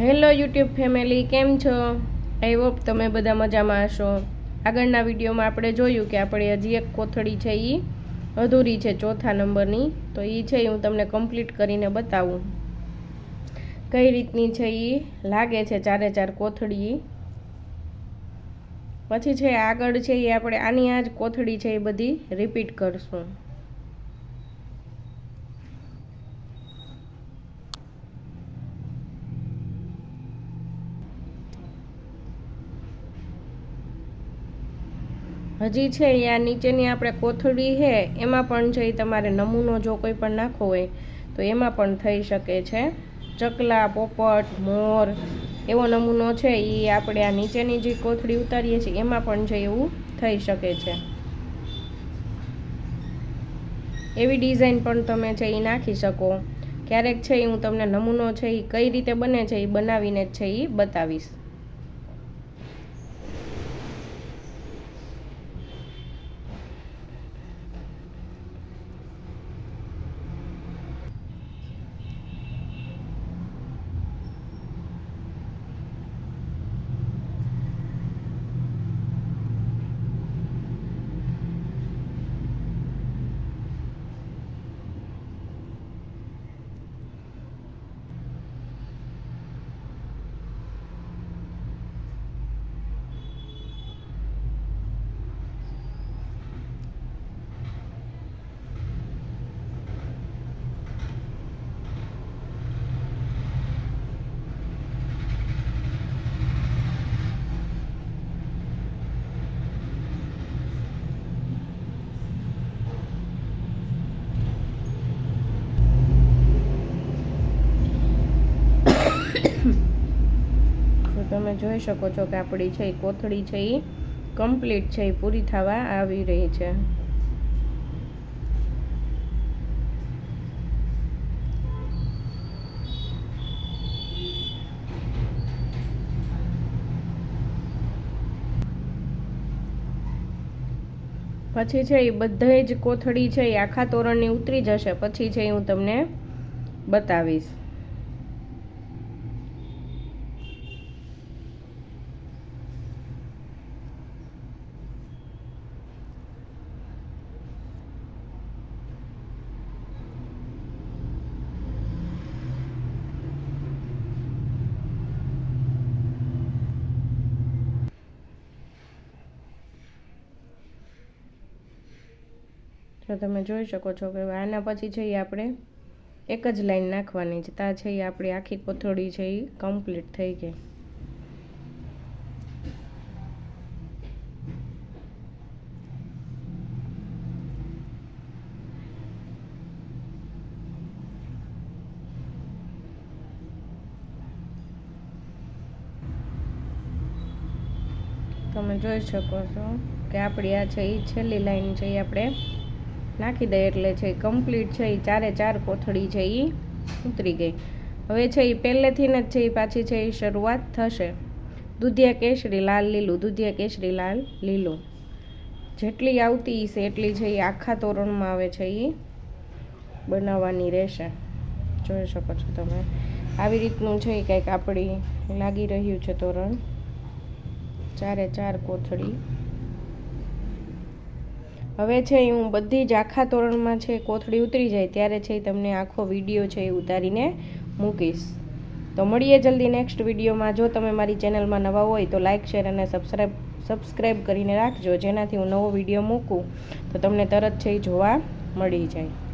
Hello YouTube family, કેમ છો? I hope તમે બધા મજામાં હશો. આગળના વિડીયોમાં આપણે જોયું કે આપણે હજી એક કોથળી છે એ અધૂરી છે ચોથા નંબરની. તો એ છે હું તમને કમ્પ્લીટ કરીને બતાવું. કઈ રીતની છે એ લાગે છે ચારે ચાર કોથળી. પછી છે આગળ છે એ આપણે આની આ જ કોથળી છે એ બધી રિપીટ કરશું. હજી છે અહીંયા નીચેની આપણે કોથળી છે એમાં પણ છે તમારે નમૂનો જો કોઈ પણ નાખવો હોય, તો એમાં પણ થઈ શકે છે. ચકલા, પોપટ, મોર એવો નમૂનો છે એ આપણે આ નીચેની જે કોથળી ઉતારીએ છીએ, એમાં પણ છે એવું થઈ શકે છે. એવી ડિઝાઇન પણ તમે છે એ નાખી શકો. ક્યારેક છે એ હું તમને નમૂનો છે એ કઈ રીતે બને છે એ બનાવીને જ છે એ બતાવીશ. તમે જોઈ શકો છો કે આપણી છે એ કોથળી છે એ કમ્પ્લીટ છે, એ પૂરી થવા આવી રહી છે. પછી છે એ બધાય જ કોથળી છે એ આખા તોરણની ઉતરી જશે. પછી છે હું તમને બતાવીશ. તો તમે જોઈ શકો છો કે આના પછી છે એ આપણે એક જ લાઈન નાખવાની છે. ત્યાં છે એ આપણી આખી કોથળી છે એ કમ્પ્લીટ થઈ ગઈ. તમે જોઈ શકો છો કે આપણી આ છે એ છેલ્લી લાઈન છે એ આપણે નાખી દઈએ એટલે છે કમ્પ્લીટ છે એ ચારે ચાર કોથળી છે એ ઉતરી ગઈ. હવે છે એ પહેલેથી જ છે એ પાછી છે એ શરૂઆત થશે. દૂધિયા કેસરી લાલ લીલું, દૂધિયા કેસરી લાલ લીલું. જેટલી આવતી છે એટલી છે એ આખા તોરણમાં આવે છે એ બનાવવાની રહેશે. જોઈ શકો છો તમે. આવી રીતનું છે એ કંઈક આપણી લાગી રહ્યું છે તોરણ. ચારે ચાર કોથળી. હવે છે હું બધી જ આખા તોરણમાં છે કોથળી ઉતરી જાય ત્યારે છે તમને આખો વીડિયો છે એ ઉતારીને મૂકીશ. તો મળીએ જલ્દી નેક્સ્ટ વિડીયોમાં. જો તમે મારી ચેનલમાં નવા હોય તો લાઇક શેર અને સબસ્ક્રાઈબ સબસ્ક્રાઈબ કરીને રાખજો. જેનાથી હું નવો વીડિયો મૂકું તો તમને તરત છે એ જોવા મળી જાય.